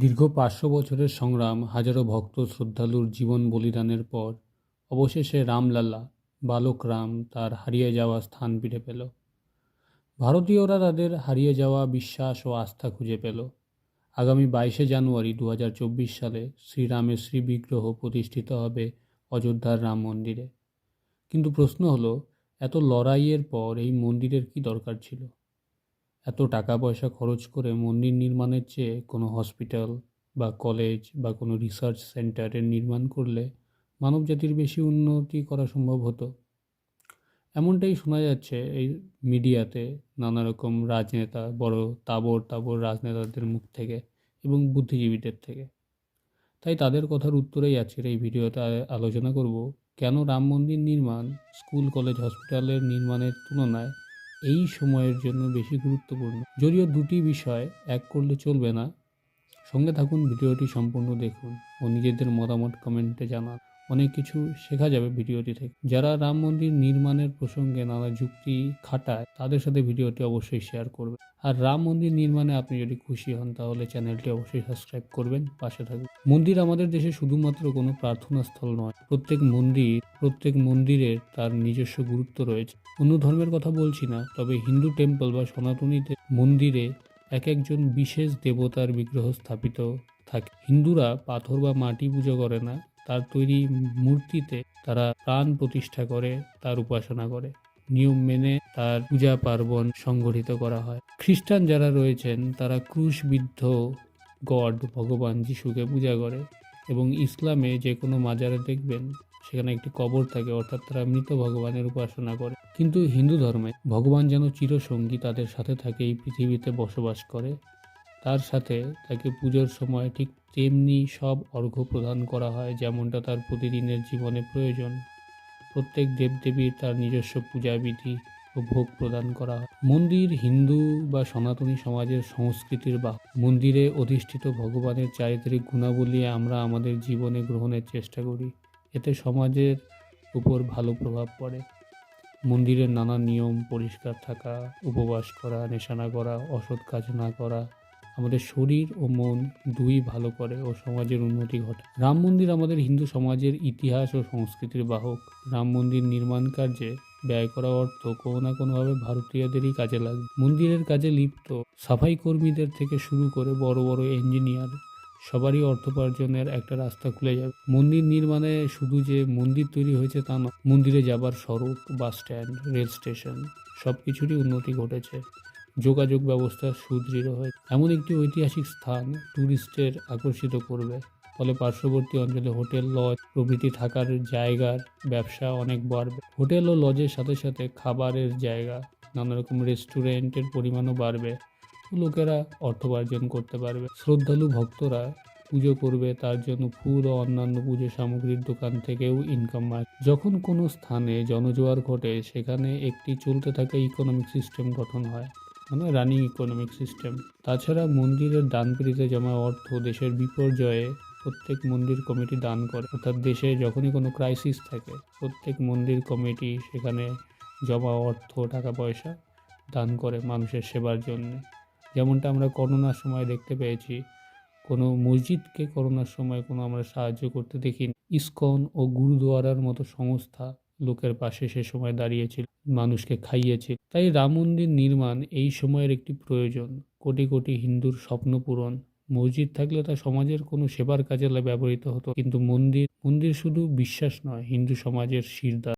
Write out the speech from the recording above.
দীর্ঘ পাঁচশো বছরের সংগ্রাম হাজারো ভক্ত শ্রদ্ধালুর জীবন বলিদানের পর, অবশেষে রামলালা, বালক রাম তার হারিয়ে যাওয়া স্থান ফিরে পেল। ভারতীয়রা তাদের হারিয়ে যাওয়া বিশ্বাস ও আস্থা খুঁজে পেল। আগামী বাইশে জানুয়ারি দু হাজার চব্বিশ সালে শ্রীরামের শ্রীবিগ্রহ প্রতিষ্ঠিত হবে অযোধ্যার রাম মন্দিরে। কিন্তু প্রশ্ন হলো, এত লড়াইয়ের পর এই মন্দিরের কি দরকার ছিল? এত টাকা পয়সা খরচ করে মন্দির নির্মাণের চেয়ে কোনো হসপিটাল বা কলেজ বা কোনো রিসার্চ সেন্টারের নির্মাণ করলে মানবজাতির বেশি উন্নতি করা সম্ভব হতো। এমনটাই শোনা যাচ্ছে এই মিডিয়াতে নানা রকম রাজনেতা, বড় তাবর তাবর রাজনেতাদের মুখ থেকে এবং বুদ্ধিজীবীদের থেকে। তাই তাদের কথার উত্তরেই আজকের এই ভিডিওতে আলোচনা করব, কেন রাম মন্দির নির্মাণ, স্কুল, কলেজ, হসপিটালের নির্মাণের তুলনায় এই সময়ের জন্য বেশি গুরুত্বপূর্ণ। যদিও দুটি বিষয় এক করলে চলবে না, সঙ্গে থাকুন, ভিডিওটি সম্পূর্ণ দেখুন ও নিজেদের মতামত কমেন্টে জানান। অনেক কিছু শেখা যাবে ভিডিওটি থেকে। যারা রাম মন্দির নির্মাণের প্রসঙ্গে নানা যুক্তি খাটায়, তাদের সাথে ভিডিওটি অবশ্যই শেয়ার করবে আর রাম মন্দির নির্মাণে আপনি যদি খুশি হন, তাহলে চ্যানেলটি অবশ্যই সাবস্ক্রাইব করবেন, পাশে থাকবেন। মন্দির আমাদের দেশে শুধুমাত্র কোনো প্রার্থনা স্থল নয়, প্রত্যেক মন্দির, প্রত্যেক মন্দিরের তার নিজস্ব গুরুত্ব রয়েছে। অন্য ধর্মের কথা বলছি না, তবে হিন্দু টেম্পল বা সনাতনীতে মন্দিরে এক একজন বিশেষ দেবতার বিগ্রহ স্থাপিত থাকে। হিন্দুরা পাথর বা মাটি পুজো করে না তার তৈরি মূর্তিতে তারা প্রাণ প্রতিষ্ঠা করে, তার উপাসনা করে। নিয়ম মেনে তার পূজা পার্বণ সংগঠিত করা হয়। খ্রিস্টান যারা রয়েছেন, তারা ক্রুশবিদ্ধ গড, ভগবান যিশুকে পূজা করে এবং ইসলামে যে কোনো মাজারে দেখবেন, সেখানে একটি কবর থাকে, অর্থাৎ তারা মৃত ভগবানের উপাসনা করে। কিন্তু হিন্দু ধর্মে ভগবান যেন চিরসঙ্গী তাদের সাথে থাকে, এই পৃথিবীতে বসবাস করে। তার সাথে তাকে পুজোর সময় ঠিক তেমনি সব অর্ঘ্য প্রদান করা হয় যেমনটা তার প্রতিদিনের জীবনে প্রয়োজন। প্রত্যেক দেবদেবীর তার নিজস্ব পূজাবিধি ও ভোগ প্রদান করা হয়। মন্দির হিন্দু বা সনাতনী সমাজের সংস্কৃতির বা মন্দিরে অধিষ্ঠিত ভগবানের চারিত্রিক গুণাবলী আমরা আমাদের জীবনে গ্রহণের চেষ্টা করি। এতে সমাজের উপর ভালো প্রভাব পড়ে। মন্দিরের নানা নিয়ম পরিষ্কার থাকা, উপবাস করা, নেশানা করা, অসৎ কাজ না করা আমাদের শরীর ও মন দুই ভালো করে ও সমাজের উন্নতি ঘটে। রাম মন্দির আমাদের হিন্দু সমাজের ইতিহাস ও সংস্কৃতির বাহক। রাম মন্দির নির্মাণ কার্যে ব্যয় করা অর্থ কোনো না কোনোভাবে ভারতীয়দেরই কাজে লাগবে। মন্দিরের কাজে লিপ্ত সাফাই কর্মীদের থেকে শুরু করে বড় বড় ইঞ্জিনিয়ার সবারই অর্থোপার্জনের একটা রাস্তা খুলে যাবে। মন্দির নির্মাণে শুধু যে মন্দির তৈরি হয়েছে তা নয়, মন্দিরে যাবার সড়ক, বাস স্ট্যান্ড রেল স্টেশন সব কিছুরই উন্নতি ঘটেছে। যোগাযোগ ব্যবস্থা সুদৃঢ় হয়। এমন একটি ঐতিহাসিক স্থান ট্যুরিস্টের আকর্ষিত করবে। ফলে পার্শ্ববর্তী অঞ্চলে হোটেল, লজ প্রভৃতি থাকার জায়গার ব্যবসা অনেক বাড়বে। হোটেল ও লজের সাথে সাথে খাবারের জায়গা নানা রকম রেস্টুরেন্টের পরিমাণও বাড়বে। লোকেরা অর্থোপার্জন করতে পারবে। শ্রদ্ধালু ভক্তরা পুজো করবে, তার জন্য ফুল ও অন্যান্য পুজো সামগ্রীর দোকান থেকেও ইনকাম হয় যখন কোনো স্থানে জনজোয়ার ঘটে, সেখানে একটি চলতে থাকা ইকোনমিক সিস্টেম গঠন হয়। মানে রানিং ইকোনমিক সিস্টেম তাছাড়া মন্দিরের দানপীড়িতে জমা অর্থ দেশের বিপর্যয়ে প্রত্যেক মন্দির কমিটি দান করে। অর্থাৎ দেশে যখনই কোনো ক্রাইসিস থাকে, প্রত্যেক মন্দির কমিটি সেখানে জমা অর্থ, টাকা পয়সা দান করে মানুষের সেবার জন্য। যেমনটা আমরা করোনার সময় দেখতে পেয়েছি, কোনো মসজিদকে করোনার সময় কোনো আমরা সাহায্য করতে দেখি ইস্কন ও গুরুদুয়ারার মতো সংস্থা লোকের পাশে সে সময় দাঁড়িয়েছিল, মানুষকে খাইয়েছিল তাই রাম মন্দির নির্মাণ এই সময়ের একটি প্রয়োজন। কোটি কোটি হিন্দুর স্বপ্ন পূরণ। মসজিদ থাকলে তা সমাজের কোনো সেবার কাজে ব্যবহৃত হতো। কিন্তু মন্দির মন্দির শুধু বিশ্বাস নয়, হিন্দু সমাজের শিরদার